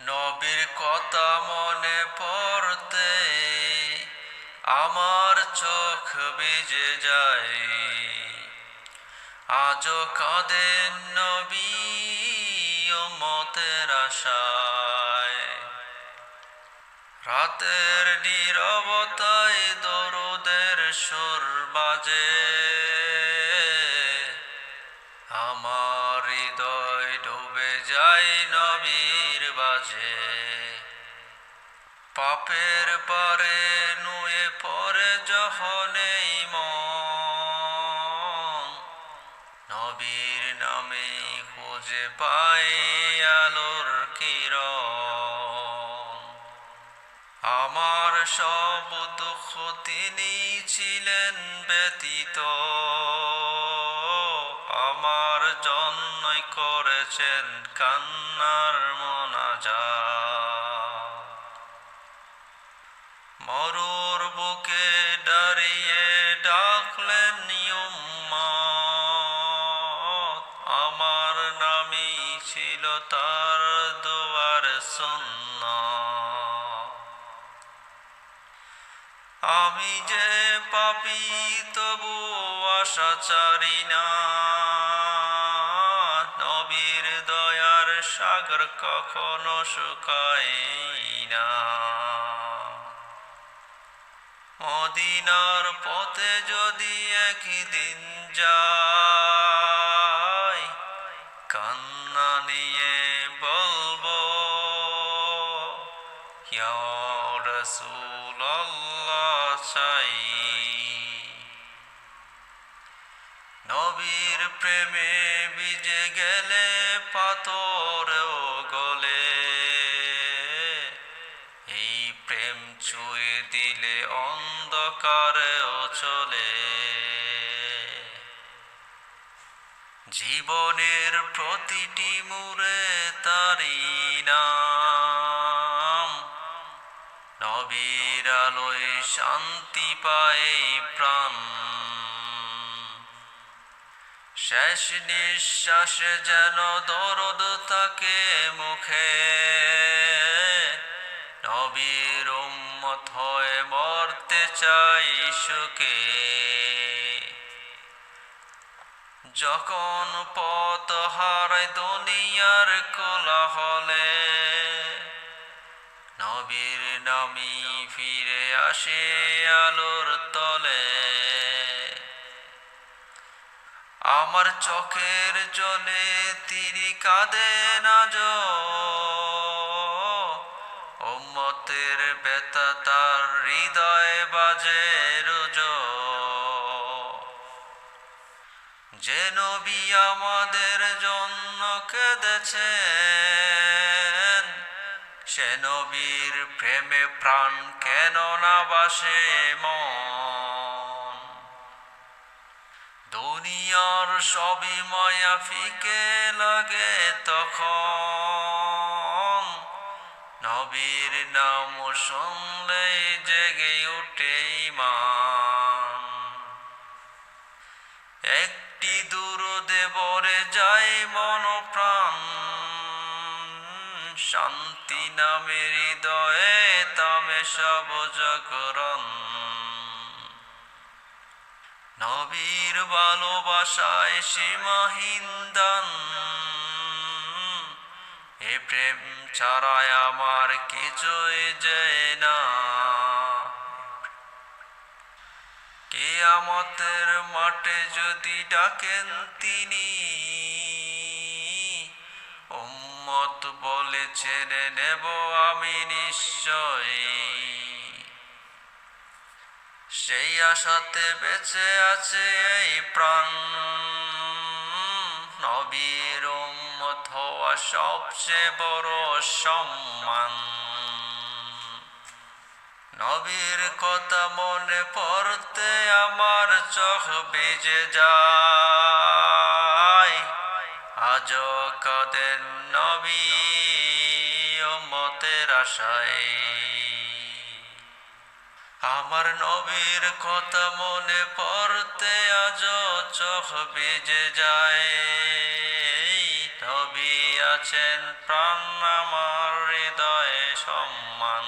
নবীর কথা মনে পড়তে আমার চোখ ভিজে যায়। আজও কাঁদেন নবী মতের আশায়। রাতের নীরবতায় দরুদের সুর বাজে। আমার হৃদয় ডুবে যায় নবীর বাজে। পাপের পারে নুয়ে পরে মন। নবীর নামে খুঁজে পাই আলোর কিরণ। আমার সব দুঃখ তিনি ছিলেন ব্যতীত। করেছেন কান্নার মনাজা মরুর বুকে দাঁড়িয়ে ডাকলেন আমার নামই ছিল তার দুয়ার সুন্না আমি যে পাপি তবু আশা চারি না। সাগর কখনো শুকায় না। মদিনার পথে যদি একদিন যাই, কান্না নিয়ে বলব রাসূলুল্লাহ, চাই। নবীর প্রেমে বিজে গেলে দিলে অন্ধকারেও চলে জীবনের প্রতিটি মুরে তারি নাম। নবীর আলোয় শান্তি পায় প্রাণ। শেষ নিঃশ্বাসে যেন দরদ থাকে মুখে। নবীর উম্মত হয়ে, মরতে চাই সুখে। যখন পথ হারায় দুনিয়ার কোলাহলে, নবীর নামি ফিরে আসে আলোর তলে। আমার চোখের জলে তিনি কাঁদে না ওম্মতের বেতা তার হৃদয় বাজে রোজ। যে নবী আমাদের জন্য কেঁদেছেন, সে নবীর প্রেমে প্রাণ কেন না বাসে মন? দুনিয়ার সবই মায়া ফিকে লাগে তখন। নবীর নাম শুনলে জেগে উঠে ইমান একটি দূরদে বরে যায় মন প্রাণ শান্তি নামের হৃদয়ে তামে সব জাগরণ। নবীর ভালোবাসায় সীমাহীন দান। প্রেম ছাড়ায় আমার কিছুই যায় না। কেয়ামতের মাঠে যদি ডাকেন তিনি, উম্মত বলে ছেড়ে নেব আমি নিশ্চয় সেই আশাতে বেঁচে আছে এই প্রাণ, নবীর উম্মত হওয়া সবচেয়ে বড় সম্মান। নবীর কথা মনে পড়তে আমার চোখ বেজে যায়। আজ কাদের নবী মতের আশায়। আমার নবীর কথা মনে পড়তে আজ চোখ বেজে যায়। আছেন প্রাণ আমার হৃদয়ে সম্মান।